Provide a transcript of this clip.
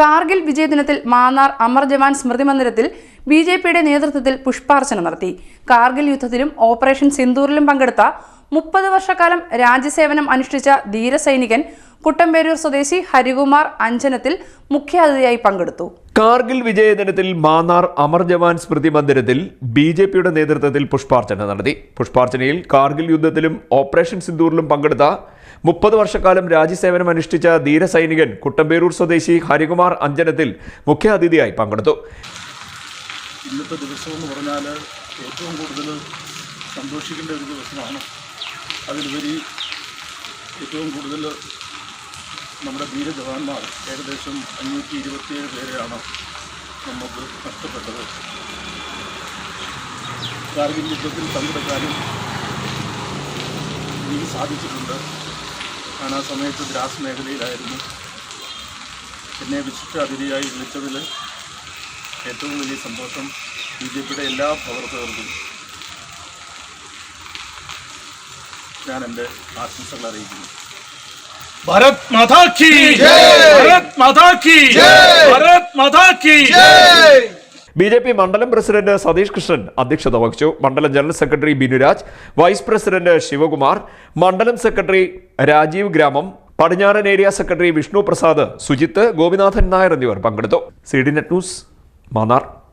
കാർഗിൽ വിജയദിനത്തിൽ മാന്നാർ അമർ ജവാൻ സ്മൃതി മന്ദിരത്തിൽ B J പിയുടെ നേതൃത്വത്തിൽ പുഷ്പാർച്ചന നടത്തി. കാർഗിൽ യുദ്ധത്തിലും ഓപ്പറേഷൻ സിന്ദൂറിലും പങ്കെടുത്ത മുപ്പത് വർഷക്കാലം രാജ്യസേവനം അനുഷ്ഠിച്ച ധീരസൈനികൻ കുട്ടമ്പേരൂർ സ്വദേശി ഹരികുമാർ അഞ്ചനത്തിൽ മുഖ്യാതിഥിയായി പങ്കെടുത്തു. കാർഗിൽ വിജയദിനത്തിൽ മാന്നാർ അമർ ജവാൻ സ്മൃതി മന്ദിരത്തിൽ ബി ജെ പിയുടെ നേതൃത്വത്തിൽ പുഷ്പാർച്ചന നടത്തി. പുഷ്പാർച്ചനയിൽ കാർഗിൽ യുദ്ധത്തിലും ഓപ്പറേഷൻ സിന്ദൂറിലും പങ്കെടുത്ത മുപ്പത് വർഷക്കാലം രാജ്യസേവനം അനുഷ്ഠിച്ച ധീരസൈനികൻ കുട്ടമ്പേരൂർ സ്വദേശി ഹരികുമാർ അഞ്ജനത്തിൽ മുഖ്യാതിഥിയായി പങ്കെടുത്തു. ഇന്നത്തെ ദിവസം എന്ന് പറഞ്ഞാൽ ഏറ്റവും കൂടുതൽ സന്തോഷിക്കേണ്ട ഒരു ദിവസമാണ്. അതിലുപരി ഏറ്റവും കൂടുതൽ നമ്മുടെ ധീര ജവാന്മാർ ഏകദേശം അഞ്ഞൂറ്റി ഇരുപത്തിയേഴ് പേരെയാണ് നമുക്ക് നഷ്ടപ്പെട്ടത്. കാർഗിൽ യുദ്ധത്തിൽ പങ്കെടുക്കാനും എനിക്ക് സാധിച്ചിട്ടുണ്ട്. ആണ് ആ സമയത്ത് ദ്രാസ് മേഖലയിലായിരുന്നു. എന്നെ വിശിഷ്ട അതിഥിയായി വിളിച്ചതിൽ ഏറ്റവും വലിയ സന്തോഷം ബി ജെ പിയുടെ എല്ലാ പ്രവർത്തകർക്കും ഞാൻ എന്റെ ആശംസകൾ അറിയിക്കുന്നു. ഭരത് മതാക്കി ഭരത് മതാക്കി ഭരത് മതാക്കി ബി ജെ പി മണ്ഡലം പ്രസിഡന്റ് സതീഷ് കൃഷ്ണൻ അധ്യക്ഷത വഹിച്ചു. മണ്ഡലം general secretary Binuraj vice president Sivakumar മണ്ഡലം സെക്രട്ടറി രാജീവ് ഗ്രാമം പടിഞ്ഞാറൻ ഏരിയ സെക്രട്ടറി വിഷ്ണു പ്രസാദ് സുജിത്ത് ഗോപിനാഥൻ നായർ എന്നിവർ പങ്കെടുത്തു. C D net news Mannar.